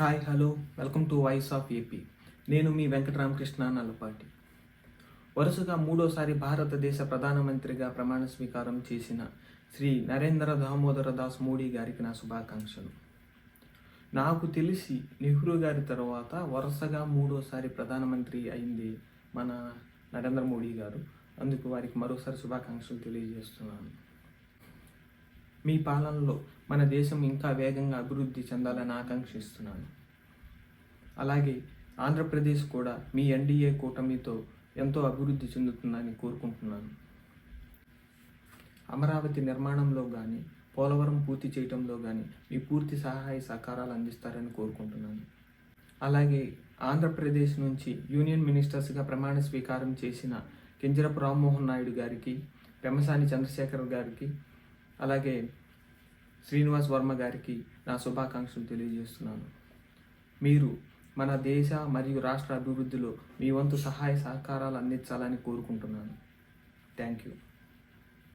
Hi hello. Welcome to voice of AP. నేను మీ వెంకటరామకృష్ణ నల్లపాటి. వరుసగా మూడోసారి భారతదేశ ప్రధానమంత్రిగా ప్రమాణ స్వీకారం చేసిన శ్రీ నరేంద్ర దామోదర దాస్ మోడీ గారికి నా శుభాకాంక్షలు. నాకు తెలిసి నెహ్రూ గారి తర్వాత వరుసగా మూడోసారి ప్రధానమంత్రి అయింది మన నరేంద్ర మోడీ గారు. అందుకు వారికి మరోసారి శుభాకాంక్షలు తెలియజేస్తున్నాను. మీ పాలనలో మన దేశం ఇంకా వేగంగా అభివృద్ధి చెందాలని ఆకాంక్షిస్తున్నాను. అలాగే ఆంధ్రప్రదేశ్ కూడా మీ ఎన్డీఏ కూటమితో ఎంతో అభివృద్ధి చెందుతుందని కోరుకుంటున్నాను. అమరావతి నిర్మాణంలో కానీ పోలవరం పూర్తి చేయటంలో కానీ మీ పూర్తి సహాయ సహకారాలు అందిస్తారని కోరుకుంటున్నాను. అలాగే ఆంధ్రప్రదేశ్ నుంచి యూనియన్ మినిస్టర్స్గా ప్రమాణ స్వీకారం చేసిన కింజరపు రామ్మోహన్ నాయుడు గారికి పెమసాని చంద్రశేఖర్ గారికి అలాగే శ్రీనివాస్ వర్మ గారికి నా శుభాకాంక్షలు తెలియజేస్తున్నాను. మీరు మన దేశ మరియు రాష్ట్ర అభివృద్ధిలో మీ వంతు సహాయ సహకారాలు అందించాలని కోరుకుంటున్నాను. Thank you.